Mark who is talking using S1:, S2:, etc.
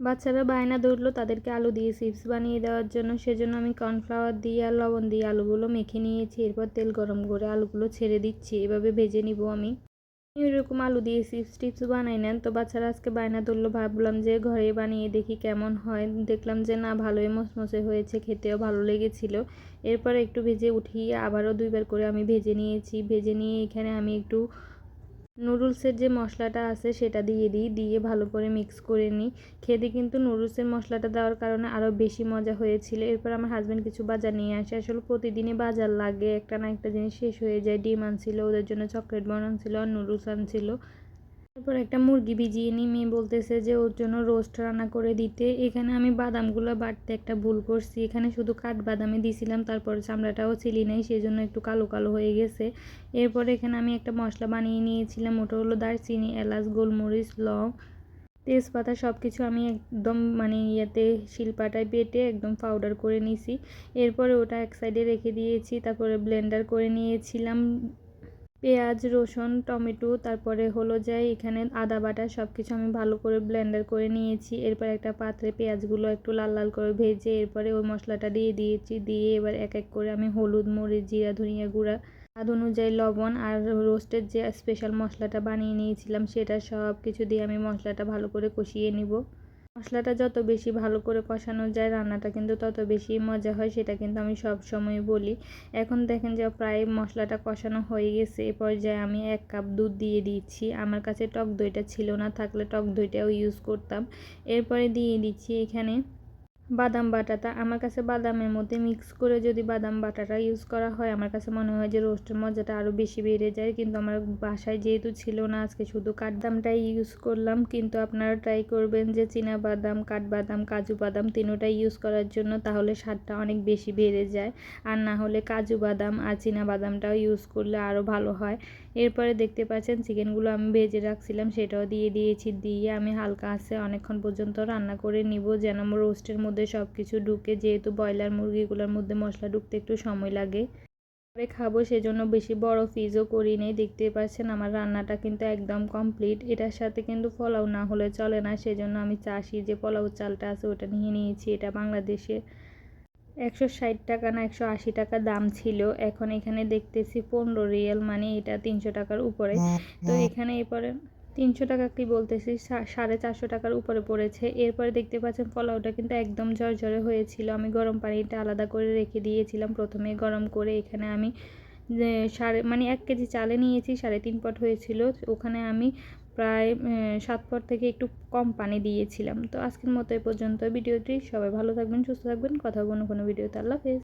S1: বাচ্চারা বায়না ধরলো, তাদেরকে আলু দিয়ে চিপস বানিয়ে দেওয়ার জন্য। সেজন্য আমি কর্নফ্লাওয়ার দিয়ে আর লবণ দিয়ে আলুগুলো মেখে নিয়েছি। এরপর তেল গরম করে আলুগুলো ছেড়ে দিচ্ছি। এভাবে ভেজে নিব আমি। এরকম আলু দিয়ে চিপস টিপস বানাই নেন। তো বাচ্চারা আজকে বায়না ধরলো, ভাবলাম যে ঘরে বানিয়ে দেখি কেমন হয়। দেখলাম যে না, ভালোই মসমসে হয়েছে, খেতেও ভালো লেগেছিল। এরপর একটু ভেজে উঠিয়ে আবারও দুইবার করে আমি ভেজে নিয়েছি। ভেজে নিয়ে এখানে আমি একটু নুডলসের যে মশলাটা আছে সেটা দিয়ে দিই, দিয়ে ভালো করে মিক্স করে নিই। খেতে কিন্তু নুডলসের মশলাটা দেওয়ার কারণে আরও বেশি মজা হয়েছিল। এরপর আমার হাজব্যান্ড কিছু বাজার নিয়ে আসে। আসলে প্রতিদিনই বাজার লাগে, একটা না একটা জিনিস শেষ হয়ে যায়। ডিম আনছিল, ওদের জন্য চকলেট বন আনছিল, আর নুডলস আনছিল। তারপর একটা মুরগি ভিজিয়ে নিই মেয়ে বলতেছে যে, ওর জন্য রোস্ট রান্না করে দিতে। এখানে আমি বাদামগুলো বাড়তে একটা ভুল করছি। এখানে শুধু কাঠ বাদামে দিয়েছিলাম তারপর চামড়াটাও ছিলি নাই সেই জন্য একটু কালো কালো হয়ে গেছে। এরপর এখানে আমি একটা মশলা বানিয়ে নিয়েছিলাম, ওটা হলো দারচিনি, এলাচ, গোলমরিচ, লং, তেজপাতা সব কিছু আমি একদম মানে ইয়েতে শিলপাটায় বেটে একদম পাউডার করে নিয়েছি এরপরে ওটা এক সাইডে রেখে দিয়েছি, তারপরে ব্লেন্ডার করে নিয়েছিলাম। পেঁয়াজ, রসুন, টমেটো, তারপরে হলো যাই এখানে আদা বাটা সব কিছু আমি ভালো করে ব্লেন্ডার করে নিয়েছি। এরপর একটা পাত্রে পেঁয়াজগুলো একটু লাল লাল করে ভেজে এরপরে ওই মশলাটা দিয়ে দিয়েছি। দিয়ে এবার এক এক করে আমি হলুদ, মরিচ, জিরা, ধনিয়া গুঁড়া, স্বাদ অনুযায়ী লবণ আর রোস্টের যে স্পেশাল মশলাটা বানিয়ে নিয়েছিলাম সেটা সব কিছু দিয়ে আমি মশলাটা ভালো করে কষিয়ে নিব। মশলাটা যত বেশি ভালো করে কষানো যায়, রান্নাটা কিন্তু তত বেশি মজা হয়, সেটা কিন্তু আমি সব সময় বলি। এখন দেখেন যে প্রায় মশলাটা কষানো হয়ে গেছে, এ পর্যায়ে আমি এক কাপ দুধ দিয়ে দিচ্ছি। আমার কাছে টক দইটা ছিল না, থাকলে টক দইটাও ইউজ করতাম। এরপরে দিয়ে দিচ্ছি এখানে বাদাম বাটাটা আমার কাছে বাদামের মধ্যে মিক্স করে যদি বাদাম বাটাটা ইউজ করা হয়, আমার কাছে মনে হয় যে রোস্টের মজাটা আরও বেশি বেড়ে যায়। কিন্তু আমার বাসায় যেহেতু ছিল না, আজকে শুধু কাঠবাদামটাই ইউজ করলাম। কিন্তু আপনারা ট্রাই করবেন যে চীনা বাদাম কাঠবাদাম, কাজু বাদাম তিনোটাই ইউজ করার জন্য, তাহলে স্বাদটা অনেক বেশি বেড়ে যায়। আর না হলে কাজু বাদাম আর চীনা বাদামটাও ইউজ করলে আরও ভালো হয়। এরপরে দেখতে পাচ্ছেন চিকেনগুলো আমি ভেজে রাখছিলাম, সেটাও দিয়ে দিয়েছি। দিয়ে আমি হালকা আছে, অনেকক্ষণ পর্যন্ত রান্না করে নিব, যেন রোস্টের মধ্যে সব কিছু ঢুকে যেহেতু ব্রয়লার মুরগিগুলোর মধ্যে মশলা ঢুকতে একটু সময় লাগে। পরে খাব সেজন্য বেশি বড় ফিজও করি নেই দেখতে পাচ্ছেন আমার রান্নাটা কিন্তু একদম কমপ্লিট এটার সাথে কিন্তু পোলাও না হলে চলে না সেজন্য আমি চাষি যে পোলাও চালটা আছে ওটা নিয়ে নিয়েছি। এটা বাংলাদেশে একশো ষাট টাকা না একশো আশি টাকা দাম ছিল। এখন এখানে দেখতেছি পনেরো রিয়েল মানে এটা তিনশো টাকার উপরে। তো এখানে এরপরে তিনশো টাকা কি বলতেছি? সাড়ে চারশো টাকার উপরে পড়েছে। এরপরে দেখতে পাচ্ছেন পোলাওটা কিন্তু একদম ঝরঝরে হয়েছিল। আমি গরম পানিটা আলাদা করে রেখে দিয়েছিলাম। প্রথমে গরম করে এখানে আমি সাড়ে মানে এক কেজি চালে নিয়েছি, সাড়ে তিন পট হয়েছিল। ওখানে আমি প্রায় সাত পট থেকে একটু কম পানি দিয়েছিলাম। তো আজকের মতো এ পর্যন্ত ভিডিওটি সবাই ভালো থাকবেন, সুস্থ থাকবেন। কথা কোনো কোনো ভিডিওতে। আল্লাহ হাফেজ।